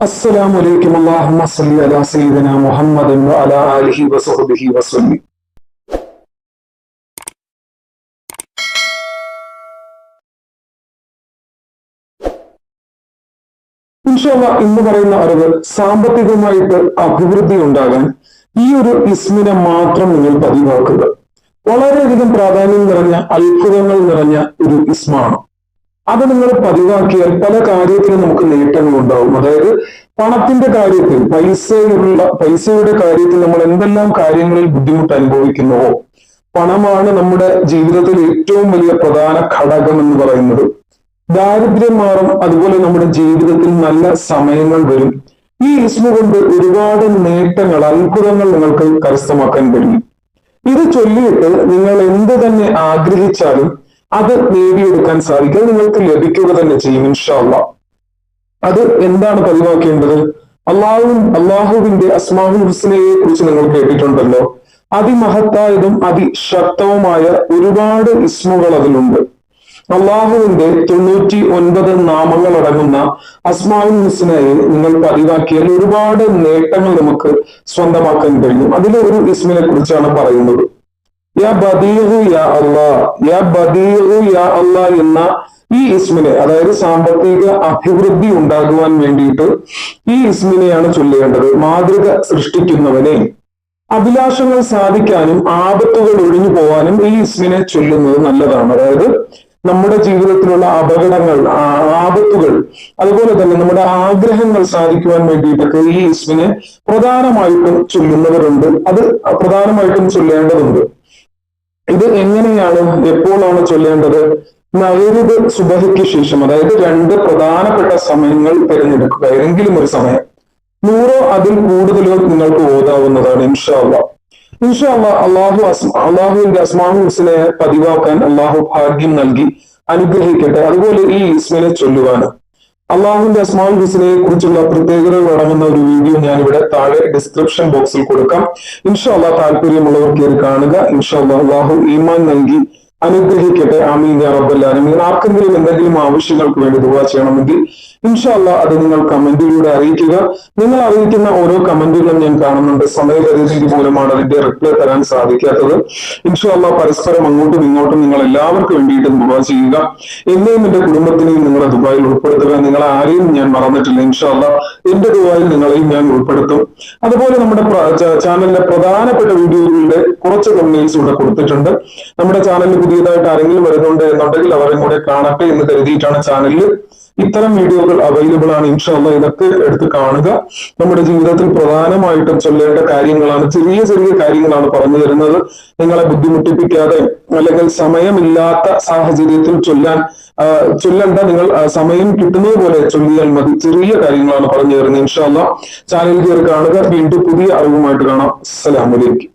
السلام عليكم اللهم صل على سيدنا محمد وعلى آله وصحبه وسلم ഇൻഷാല്ല ഇന്ന് പറയുന്ന അറിവ് സാമ്പത്തികമായിട്ട് അഭിവൃദ്ധി ഉണ്ടാകാൻ ഈ ഒരു ഇസ്മിനെ മാത്രം നിങ്ങൾ പതിവാക്കുക വളരെയധികം പ്രാധാന്യം നിറഞ്ഞ അത്ഭുതങ്ങൾ നിറഞ്ഞ ഒരു ഇസ്മാണ് അത് നിങ്ങൾ പതിവാക്കിയാൽ പല കാര്യത്തിലും നമുക്ക് നേട്ടങ്ങൾ ഉണ്ടാവും അതായത് പണത്തിന്റെ കാര്യത്തിൽ പൈസയുള്ള പൈസയുടെ കാര്യത്തിൽ നമ്മൾ എന്തെല്ലാം കാര്യങ്ങളിൽ ബുദ്ധിമുട്ട് അനുഭവിക്കുന്നുവോ? പണമാണ് നമ്മുടെ ജീവിതത്തിൽ ഏറ്റവും വലിയ പ്രധാന ഘടകം എന്ന് പറയുന്നത്. ദാരിദ്ര്യം മാറും അതുപോലെ നമ്മുടെ ജീവിതത്തിൽ നല്ല സമയങ്ങൾ വരും. ഈ ഇസ്മു കൊണ്ട് ഒരുപാട് നേട്ടങ്ങൾ അത്ഭുതങ്ങൾ നിങ്ങൾക്ക് കരസ്ഥമാക്കാൻ കഴിയും. ഇത് ചൊല്ലിയിട്ട് നിങ്ങൾ എന്ത് തന്നെ ആഗ്രഹിച്ചാലും അത് നേടിയെടുക്കാൻ സാധിക്കും. നിങ്ങൾക്ക് ലഭിക്കുക തന്നെ ചെയ്യും ഇൻഷാല്ല അത് എന്താണ് പതിവാക്കേണ്ടത്? അള്ളാഹു അള്ളാഹുവിന്റെ അസ്മാഹുൽ ഹുസ്നയെ കുറിച്ച് നിങ്ങൾ കേട്ടിട്ടുണ്ടല്ലോ. അതിമഹത്തായതും അതിശക്തവുമായ ഒരുപാട് ഇസ്മുകൾ അതിലുണ്ട്. അള്ളാഹുവിന്റെ തൊണ്ണൂറ്റി ഒൻപത് നാമങ്ങൾ അടങ്ങുന്ന അസ്മാഉൽ ഹുസ്നയെ നിങ്ങൾ പതിവാക്കിയാൽ ഒരുപാട് നേട്ടങ്ങൾ നമുക്ക് സ്വന്തമാക്കാൻ കഴിയും. അതിലെ ഒരു ഇസ്മിനെ കുറിച്ചാണ് പറയുന്നത്. യാ ബദീഹു യാ അള്ളാ. യാ ബദീഹു യാ അള്ളാ എന്ന ഈ ഇസ്മിനെ അതായത് സാമ്പത്തിക അഭിവൃദ്ധി ഉണ്ടാകുവാൻ വേണ്ടിയിട്ട് ഈ ഇസ്മിനെയാണ് ചൊല്ലേണ്ടത്. മാതൃക സൃഷ്ടിക്കുന്നവനെ. അഭിലാഷങ്ങൾ സാധിക്കാനും ആപത്തുകൾ ഒഴിഞ്ഞു പോവാനും ഈ ഇസ്മിനെ ചൊല്ലുന്നത് നല്ലതാണ്. അതായത് നമ്മുടെ ജീവിതത്തിലുള്ള അപകടങ്ങൾ ആപത്തുകൾ അതുപോലെ തന്നെ നമ്മുടെ ആഗ്രഹങ്ങൾ സാധിക്കുവാൻ വേണ്ടിയിട്ടൊക്കെ ഈ ഇസ്മിനെ പ്രധാനമായിട്ടും ചൊല്ലുന്നവരുണ്ട്. അത് പ്രധാനമായിട്ടും ചൊല്ലേണ്ടതുണ്ട്. ഇത് എങ്ങനെയാണ് എപ്പോഴാണ് ചൊല്ലേണ്ടത്? നൈരുത് സുബഹയ്ക്ക് ശേഷം അതായത് രണ്ട് പ്രധാനപ്പെട്ട സമയങ്ങൾ തിരഞ്ഞെടുക്കുക ഏതെങ്കിലും ഒരു സമയം. നൂറോ അതിൽ കൂടുതലോ നിങ്ങൾക്ക് ഓതാവുന്നതാണ് ഇൻഷാല്ല ഇൻഷാല്ല അള്ളാഹു അള്ളാഹുവിന്റെ അസ്മാഹു ഹുസിനെ പതിവാക്കാൻ അള്ളാഹു ഭാഗ്യം നൽകി അനുഗ്രഹിക്കട്ടെ. അതുപോലെ ഈ ഇസ്മിനെ ചൊല്ലുവാന് അള്ളാഹുവിന്റെ അസ്മാൽ ഹുസിനെ കുറിച്ചുള്ള പ്രത്യേകതകൾ അടങ്ങുന്ന ഒരു വീഡിയോ ഞാൻ ഇവിടെ താഴെ ഡിസ്ക്രിപ്ഷൻ ബോക്സിൽ കൊടുക്കാം. ഇൻഷാ അള്ളാഹ് താല്പര്യമുള്ളവർ കയറി കാണുക. ഇൻഷാ അള്ളാഹു ഈമാൻ നൽകി അനുഗ്രഹിക്കട്ടെ. ആമീൻ റബ്ബല്ലാലമീൻ ആർക്കെങ്കിലും എന്തെങ്കിലും ആവശ്യങ്ങൾക്ക് വേണ്ടി ദുവാ ചെയ്യണമെങ്കിൽ ഇൻഷാല്ല അത് നിങ്ങൾ കമന്റിലൂടെ അറിയിക്കുക. നിങ്ങൾ അറിയിക്കുന്ന ഓരോ കമന്റുകളും ഞാൻ കാണുന്നുണ്ട്. സമയപരിധി മൂലമാണ് അതിന്റെ റിപ്ലൈ തരാൻ സാധിക്കാത്തത്. ഇൻഷാല്ല പരസ്പരം അങ്ങോട്ടും ഇങ്ങോട്ടും നിങ്ങൾ എല്ലാവർക്കും വേണ്ടിയിട്ടും ദുവാ ചെയ്യുക. എന്നെയും എന്റെ കുടുംബത്തിനെയും നിങ്ങളെ ദുബായിൽ ഉൾപ്പെടുത്തുക. നിങ്ങളെ ആരെയും ഞാൻ മറന്നിട്ടില്ല. ഇൻഷാല്ല എന്റെ ഗുരുവായി നിങ്ങളെയും ഞാൻ ഉൾപ്പെടുത്തും. അതുപോലെ നമ്മുടെ ചാനലിലെ പ്രധാനപ്പെട്ട വീഡിയോകളുടെ കുറച്ച് കമ്മീൻസ് ഇവിടെ കൊടുത്തിട്ടുണ്ട്. നമ്മുടെ ചാനലിൽ പുതിയതായിട്ട് ആരെങ്കിലും വരുന്നുണ്ട് എന്നുണ്ടെങ്കിൽ അവരെയും കൂടെ കാണട്ടെ എന്ന് കരുതിയിട്ടാണ് ചാനലിൽ ഇത്തരം വീഡിയോകൾ അവൈലബിൾ ആണ്. ഇൻഷാല്ല ഇതൊക്കെ എടുത്ത് കാണുക. നമ്മുടെ ജീവിതത്തിൽ പ്രധാനമായിട്ടും ചൊല്ലേണ്ട കാര്യങ്ങളാണ് ചെറിയ ചെറിയ കാര്യങ്ങളാണ് പറഞ്ഞു തരുന്നത്. നിങ്ങളെ ബുദ്ധിമുട്ടിപ്പിക്കാതെ അല്ലെങ്കിൽ സമയമില്ലാത്ത സാഹചര്യത്തിൽ ചൊല്ലാൻ ചൊല്ലണ്ട നിങ്ങൾ സമയം കിട്ടുന്നത് പോലെ ചൊല്ലിയാൽ മതി. ചെറിയ കാര്യങ്ങളാണ് പറഞ്ഞു തരുന്നത്. ഇൻഷാല്ല ചാനൽ കയറി കാണുക. വീണ്ടും പുതിയ അറിവുമായിട്ട് കാണാം. അസ്സലാമലൈക്കും